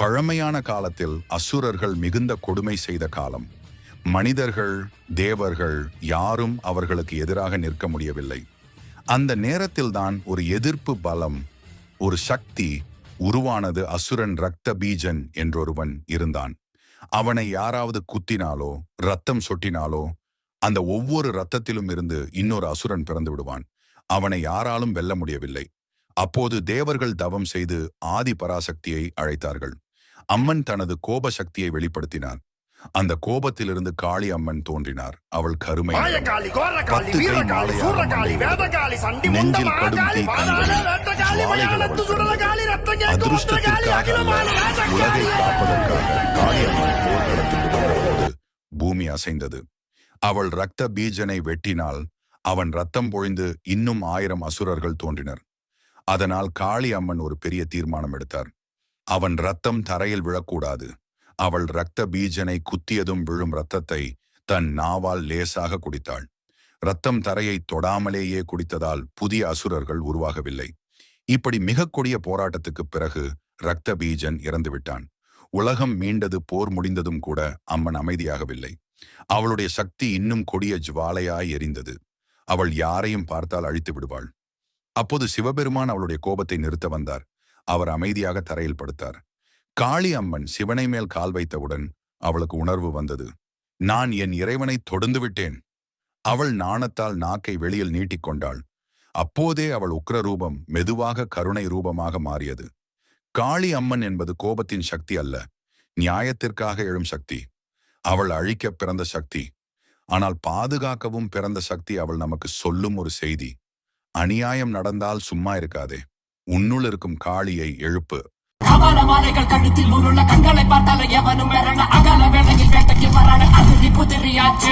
பழமையான காலத்தில் அசுரர்கள் மிகுந்த கொடுமை செய்த காலம். மனிதர்கள் தேவர்கள் யாரும் அவர்களுக்கு எதிராக நிற்க முடியவில்லை. அந்த நேரத்தில்தான் ஒரு எதிர்ப்பு பலம் ஒரு சக்தி உருவானது அசுரன் ரத்த பீஜன் என்றொருவன் இருந்தான். அவனை யாராவது குத்தினாலோ ரத்தம் சொட்டினாலோ அந்த ஒவ்வொரு ரத்தத்திலும் இருந்து இன்னொரு அசுரன் பிறந்து விடுவான். அவனை யாராலும் வெல்ல முடியவில்லை. அப்போது தேவர்கள் தவம் செய்து ஆதி பராசக்தியை அழைத்தார்கள். அம்மன் தனது கோப சக்தியை வெளிப்படுத்தினார் அந்த கோபத்திலிருந்து காளி அம்மன் தோன்றினார். அவள் கருமை பத்து கை நெஞ்சில் கடும் தீ கண்களில் அதிருஷ்டத்திற்காக உலகை காப்பதற்காக காளியம்மன் போர்க்களத்துக்கு வந்தபோது பூமி அசைந்தது. அவள் ரத்த பீஜனை வெட்டினால் அவன் ரத்தம் பொழிந்து இன்னும் ஆயிரம் அசுரர்கள் தோன்றினர். அதனால் காளி அம்மன் ஒரு பெரிய தீர்மானம் எடுத்தார். அவன் ரத்தம் தரையில் விழக்கூடாது. அவள் ரத்த பீஜனை குத்தியதும் விழும் ரத்தத்தை தன் நாவால் லேசாக குடித்தாள். ரத்தம் தரையை தொடாமலேயே குடித்ததால் புதிய அசுரர்கள் உருவாகவில்லை. இப்படி மிக கொடிய போராட்டத்துக்குப் பிறகு ரக்த பீஜன் இறந்துவிட்டான். உலகம் மீண்டது போர் முடிந்ததும் கூட அம்மன் அமைதியாகவில்லை. அவளுடைய சக்தி இன்னும் கொடிய ஜுவாலையாய் எரிந்தது. அவள் யாரையும் பார்த்தால் அழித்து விடுவாள். அப்போது சிவபெருமான் அவளுடைய கோபத்தை நிறுத்த வந்தார். அவர் அமைதியாக தரையில் படுத்தார். காளி அம்மன் சிவனை மேல் கால் வைத்தவுடன் அவளுக்கு உணர்வு வந்தது. நான் என் இறைவனை தொடர்ந்து விட்டேன். அவள் நாணத்தால் நாக்கை வெளியில் நீட்டிக்கொண்டாள் அப்போதே அவள் உக்ர ரூபம் மெதுவாக கருணை ரூபமாக மாறியது. காளி அம்மன் என்பது கோபத்தின் சக்தி அல்ல. நியாயத்திற்காக எழும் சக்தி. அவள் அழிக்க பிறந்த சக்தி. ஆனால் பாதுகாக்கவும் பிறந்த சக்தி அவள் நமக்கு சொல்லும் ஒரு செய்தி. அநியாயம் நடந்தால் சும்மா இருக்காதே. உன்னுள் இருக்கும் காளியை எழுப்பு. கபால மாலைகள் கழுத்தில் உருள கண்களை பார்த்தால எவனும் அகல வேளையில் வேட்டைக்கு வரான அது புதிரியாச்சு.